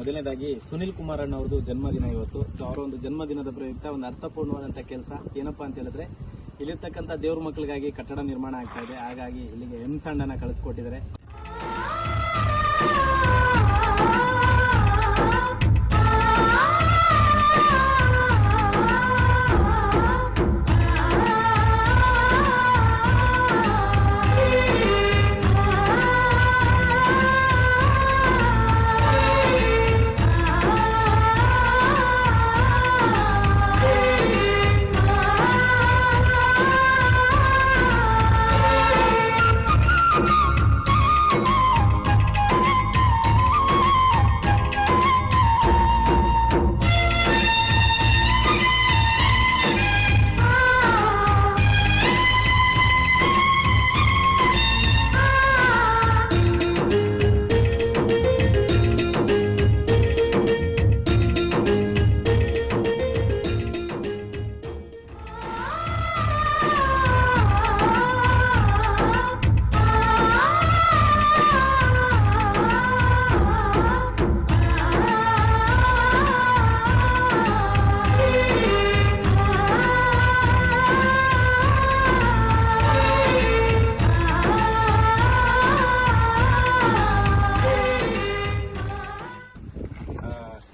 ಮೊದಲನೇದಾಗಿ ಸುನಿಲ್ ಕುಮಾರ್ ಅಣ್ಣವ್ರದ್ದು ಜನ್ಮದಿನ ಇವತ್ತು. ಸೊ ಅವರ ಒಂದು ಜನ್ಮದಿನದ ಪ್ರಯುಕ್ತ ಒಂದು ಅರ್ಥಪೂರ್ಣವಾದಂಥ ಕೆಲಸ ಏನಪ್ಪಾ ಅಂತ ಹೇಳಿದ್ರೆ, ಇಲ್ಲಿರ್ತಕ್ಕಂಥ ದೇವ್ರ ಮಕ್ಕಳಿಗಾಗಿ ಕಟ್ಟಡ ನಿರ್ಮಾಣ ಆಗ್ತಾ ಇದೆ. ಹಾಗಾಗಿ ಇಲ್ಲಿಗೆ ಹೆಮ್ಸಣ್ಣನ ಸಣ್ಣನ ಕಳಿಸ್ಕೊಟ್ಟಿದ್ದಾರೆ.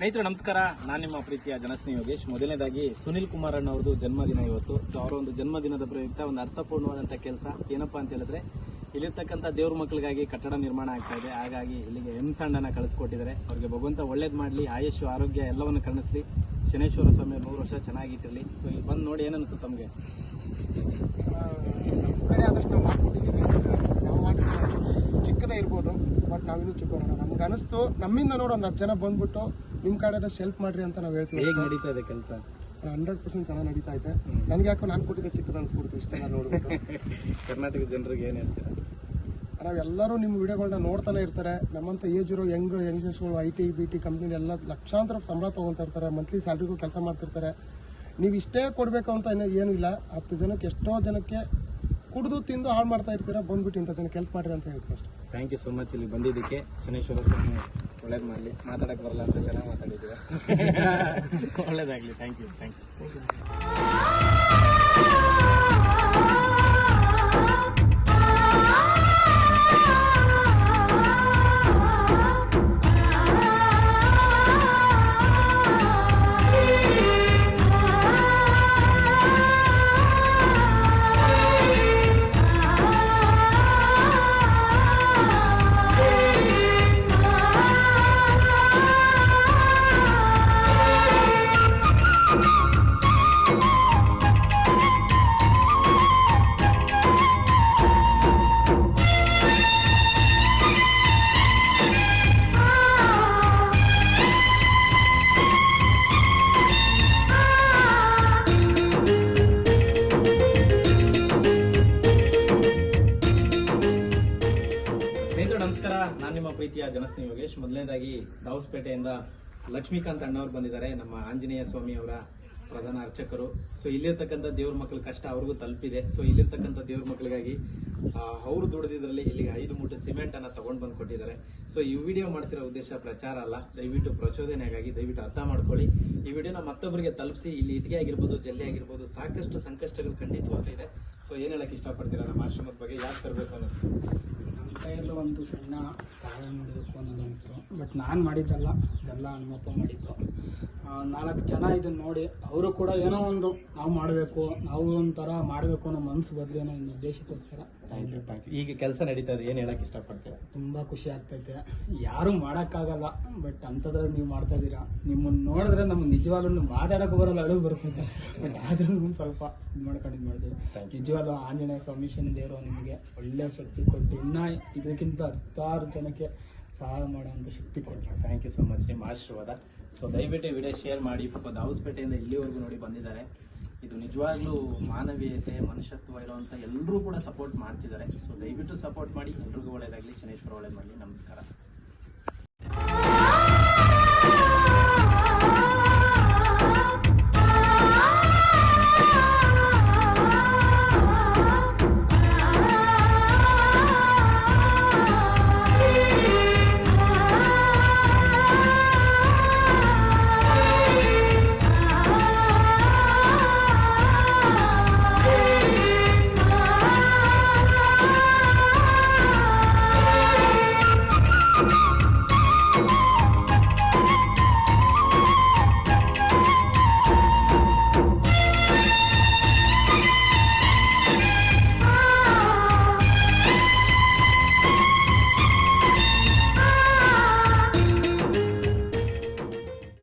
ಸ್ನೇಹಿತರೆ, ನಮಸ್ಕಾರ. ನಾನು ನಿಮ್ಮ ಪ್ರೀತಿಯ ಜನಸ್ನೇಹಿ ಯೋಗೇಶ್. ಮೊದಲನೇದಾಗಿ, ಸುನಿಲ್ ಕುಮಾರ್ ಅಣ್ಣವ್ರದ್ದು ಜನ್ಮದಿನ ಇವತ್ತು. ಸೊ ಅವರ ಒಂದು ಜನ್ಮದಿನದ ಪ್ರಯುಕ್ತ ಒಂದು ಅರ್ಥಪೂರ್ಣವಾದಂಥ ಕೆಲಸ. ಏನಪ್ಪಾ ಅಂತ ಹೇಳಿದ್ರೆ, ಇಲ್ಲಿರ್ತಕ್ಕಂಥ ದೇವ್ರ ಮಕ್ಕಳಿಗಾಗಿ ಕಟ್ಟಡ ನಿರ್ಮಾಣ ಆಗ್ತಾ ಇದೆ. ಹಾಗಾಗಿ ಇಲ್ಲಿಗೆ ಎಂ ಸಣ್ಣನ ಕಳಿಸ್ಕೊಟ್ಟಿದ್ದಾರೆ. ಅವ್ರಿಗೆ ಭಗವಂತ ಒಳ್ಳೇದು ಮಾಡಲಿ ಆಯುಷ್ ಆರೋಗ್ಯ ಎಲ್ಲವನ್ನು ಕರ್ಣಿಸ್ಲಿ. ಶನೇಶ್ವರ ಸ್ವಾಮಿ ನೂರು ವರ್ಷ ಚೆನ್ನಾಗಿಟ್ಟಿರಲಿ. ಸೊ ಇಲ್ಲಿ ಬಂದು ನೋಡಿ ಏನನ್ನಿಸುತ್ತೆ ತಮಗೆ? ನಮ್ಮ ಕಡೆ ಆದಷ್ಟು ನಾವು ಚಿಕ್ಕದೇ ಇರ್ಬೋದು, ಬಟ್ ನಾವಿನ್ನೂ ಚಿಕ್ಕವರಣ ನಮ್ಗೆ ಅನಿಸ್ತು ನಮ್ಮಿಂದ ನೋಡು ಒಂದು ಹತ್ತು ಜನ ಬಂದ್ಬಿಟ್ಟು ನಿಮ್ಮ ಕಡೆದಷ್ಟು ಹೆಲ್ಪ್ ಮಾಡ್ರಿ ಅಂತ ನಾವು ಹೇಳ್ತೀವಿ. ಹೇಗೆ ನಡೀತಾ ಇದೆ ಕೆಲಸ? ಹಂಡ್ರೆಡ್ ಪರ್ಸೆಂಟ್ ಚೆನ್ನಾಗಿ ನಡೀತಾ ಇದೆ. ನನಗೆ ಯಾಕೋ ನಾನು ಕೊಟ್ಟಿದ್ದ ಚಿತ್ರ ಅನ್ಸ್ಬಿಡ್ತು ಇಷ್ಟೆಲ್ಲ ನೋಡ್ಬಿಟ್ಟು. ಕರ್ನಾಟಕ ಜನರಿಗೆ ಏನು ಹೇಳ್ತೀರಾ? ನಾವೆಲ್ಲರೂ ನಿಮ್ಮ ವಿಡಿಯೋಗಳನ್ನ ನೋಡ್ತಾನೆ ಇರ್ತಾರೆ. ನಮ್ಮಂತ ಏಜ್ ಇರೋ young ಯಂಗ್ಸ್ಟರ್ಸ್ಗಳು I T B T company ಎಲ್ಲ ಲಕ್ಷಾಂತರ ಸಂಬಳ ತೊಗೊತಾ ಇರ್ತಾರೆ. ಮಂತ್ಲಿ ಸ್ಯಾಲ್ರಿಗೂ ಕೆಲಸ ಮಾಡ್ತಿರ್ತಾರೆ. ನೀವು ಇಷ್ಟೇ ಕೊಡಬೇಕು ಅಂತ ಏನೂ ಇಲ್ಲ. ಹತ್ತು ಜನಕ್ಕೆ ಎಷ್ಟೋ ಜನಕ್ಕೆ ಕುಡಿದು ತಿಂದು ಹಾಳು ಮಾಡ್ತಾ ಇರ್ತೀರಾ? ಬಂದ್ಬಿಟ್ಟು ಇಂಥ ಜನಕ್ಕೆ ಹೆಲ್ಪ್ ಮಾಡ್ರಿ ಅಂತ ಹೇಳ್ತೀನಿ ಅಷ್ಟೇ. ಥ್ಯಾಂಕ್ ಯು ಸೋ ಮಚ್ ಇಲ್ಲಿ ಬಂದಿದ್ದಕ್ಕೆ. ಶನೇಶ್ವರ ಸ್ವಾಮಿ ಒಳ್ಳೇದು ಮಾಡಲಿ. ಮಾತಾಡಕ್ಕೆ ಬರಲ್ಲ ಅಂತ ಚೆನ್ನಾಗಿ ಮಾತಾಡಿದ್ದೀರಾ? ಒಳ್ಳೇದಾಗಲಿ. ಥ್ಯಾಂಕ್ ಯು ಥ್ಯಾಂಕ್ ಯು ಸ್ನೇಹಿತರು ನಿಮ್ಮ ಪ್ರೀತಿಯ ಜನಸ್ನೇಹಿ ಯೋಗೇಶ್, ಮೊದಲನೇದಾಗಿ ದಾವಸ್ಪೇಟೆಯಿಂದ ಲಕ್ಷ್ಮೀಕಾಂತ್ ಅಣ್ಣವ್ರು ಬಂದಿದ್ದಾರೆ, ನಮ್ಮ ಆಂಜನೇಯ ಸ್ವಾಮಿ ಅವರ ಪ್ರಧಾನ ಅರ್ಚಕರು. ಸೊ ಇಲ್ಲಿರ್ತಕ್ಕಂಥ ದೇವ್ರ ಮಕ್ಕಳ ಕಷ್ಟ ಅವ್ರಿಗೂ ತಲುಪಿದೆ. ಸೊ ಇಲ್ಲಿರ್ತಕ್ಕಂಥ ದೇವ್ರ ಮಕ್ಕಳಿಗಾಗಿ ಅವರು ದುಡಿದಿದ್ರಲ್ಲಿ ಇಲ್ಲಿಗೆ ಐದು ಮೂಟೆ ಸಿಮೆಂಟ್ ಅನ್ನ ತಗೊಂಡ್ ಬಂದು ಕೊಟ್ಟಿದ್ದಾರೆ. ಸೊ ಈ ವಿಡಿಯೋ ಮಾಡ್ತಿರೋ ಉದ್ದೇಶ ಪ್ರಚಾರ ಅಲ್ಲ. ದಯವಿಟ್ಟು ಪ್ರಚೋದನೆಗಾಗಿ ದಯವಿಟ್ಟು ಅರ್ಥ ಮಾಡ್ಕೊಳ್ಳಿ. ಈ ವಿಡಿಯೋನ ಮತ್ತೊಬ್ಬರಿಗೆ ತಲುಪಿಸಿ, ಇಲ್ಲಿ ಇಟ್ಟಿಗೆ ಆಗಿರ್ಬೋದು, ಜಲ್ಲಿ ಆಗಿರ್ಬೋದು, ಸಾಕಷ್ಟು ಸಂಕಷ್ಟಗಳು ಖಂಡಿತವಾಗ್ಲೂ ಇದೆ. ಸೊ ಏನ್ ಹೇಳಕ್ ಇಷ್ಟಪಡ್ತೀರಾ? ನಮ್ಮ ಆಶ್ರಮದ ಬಗ್ಗೆ ಯಾಕೆ ತರಬೇಕು ಅನ್ನಿಸ್ತು ಕೈಯಲ್ಲೂ ಒಂದು ಸಣ್ಣ ಸಹಾಯ ಮಾಡಬೇಕು ಅನ್ನೋದು ಅನಿಸ್ತು. ಬಟ್ ನಾನು ಮಾಡಿದ್ದಲ್ಲ ಇದೆಲ್ಲ ನಮ್ಮಪ್ಪ ಮಾಡಿದ್ದು. ನಾಲ್ಕು ಜನ ಇದನ್ನ ನೋಡಿ ಅವರು ಕೂಡ ಏನೋ ಒಂದು ನಾವು ಮಾಡಬೇಕು ನಾವು ಒಂಥರ ಮಾಡಬೇಕು ಅನ್ನೋ ಮನಸ್ಸು ಬದಲಿ ಅನ್ನೋ ಒಂದು ಉದ್ದೇಶಕ್ಕೋಸ್ಕರ. ಥ್ಯಾಂಕ್ ಯು ಥ್ಯಾಂಕ್ ಯು ಈಗ ಕೆಲಸ ನಡೀತಾ ಇದೆ ಏನು ಹೇಳಕ್ ಇಷ್ಟಪಡ್ತೀರಾ? ತುಂಬ ಖುಷಿ ಆಗ್ತೈತೆ. ಯಾರೂ ಮಾಡೋಕ್ಕಾಗಲ್ಲ ಬಟ್ ಅಂಥದ್ರಲ್ಲಿ ನೀವು ಮಾಡ್ತಾ ಇದ್ದೀರಾ? ನಿಮ್ಮನ್ನು ನೋಡಿದ್ರೆ ನಮ್ಗೆ ನಿಜವಾಗ್ಲೂ ಮಾತಾಡೋಕೆ ಬರೋಲ್ಲ ಅಳು ಬರ್ತೈತೆ. ಬಟ್ ಆದ್ರೂ ಸ್ವಲ್ಪ ಇದು ಮಾಡ್ಕೊಂಡು ಇದು ಮಾಡಿದ್ವಿ. ನಿಜವಾದ. ನಿಜವಾಗ್ಲೂ ಆಂಜನೇಯ ಸ್ವಾಮಿ ಶನಿ ದೇವರು ನಿಮಗೆ ಒಳ್ಳೆಯ ಶಕ್ತಿ ಕೊಟ್ಟು ಇನ್ನೂ ಇದಕ್ಕಿಂತ ಹತ್ತಾರು ಜನಕ್ಕೆ ಸಹಾಯ ಮಾಡುವಂಥ ಶಕ್ತಿ ಕೊಟ್ಟರು ಥ್ಯಾಂಕ್ ಯು ಸೊ ಮಚ್ ನಿಮ್ಮ ಆಶೀರ್ವಾದ. ಸೊ ದಯವಿಟ್ಟು ವಿಡಿಯೋ ಶೇರ್ ಮಾಡಿ. ಪಾಪ ದಾವಸ್ಪೇಟೆಯಿಂದ ಇಲ್ಲಿವರೆಗೂ ನೋಡಿ ಬಂದಿದ್ದಾರೆ. ಇದು ನಿಜವಾಗ್ಲೂ ಮಾನವೀಯತೆ, ಮನುಷ್ಯತ್ವ ಇರುವಂತ ಎಲ್ಲರೂ ಕೂಡ ಸಪೋರ್ಟ್ ಮಾಡ್ತಿದ್ದಾರೆ. ಸೊ ದಯವಿಟ್ಟು ಸಪೋರ್ಟ್ ಮಾಡಿ. ಎಲ್ರಿಗೂ ಒಳ್ಳೇದಾಗಲಿ. ಶನೇಶ್ವರ ಒಳ್ಳೇದು ಮಾಡಲಿ. ನಮಸ್ಕಾರ.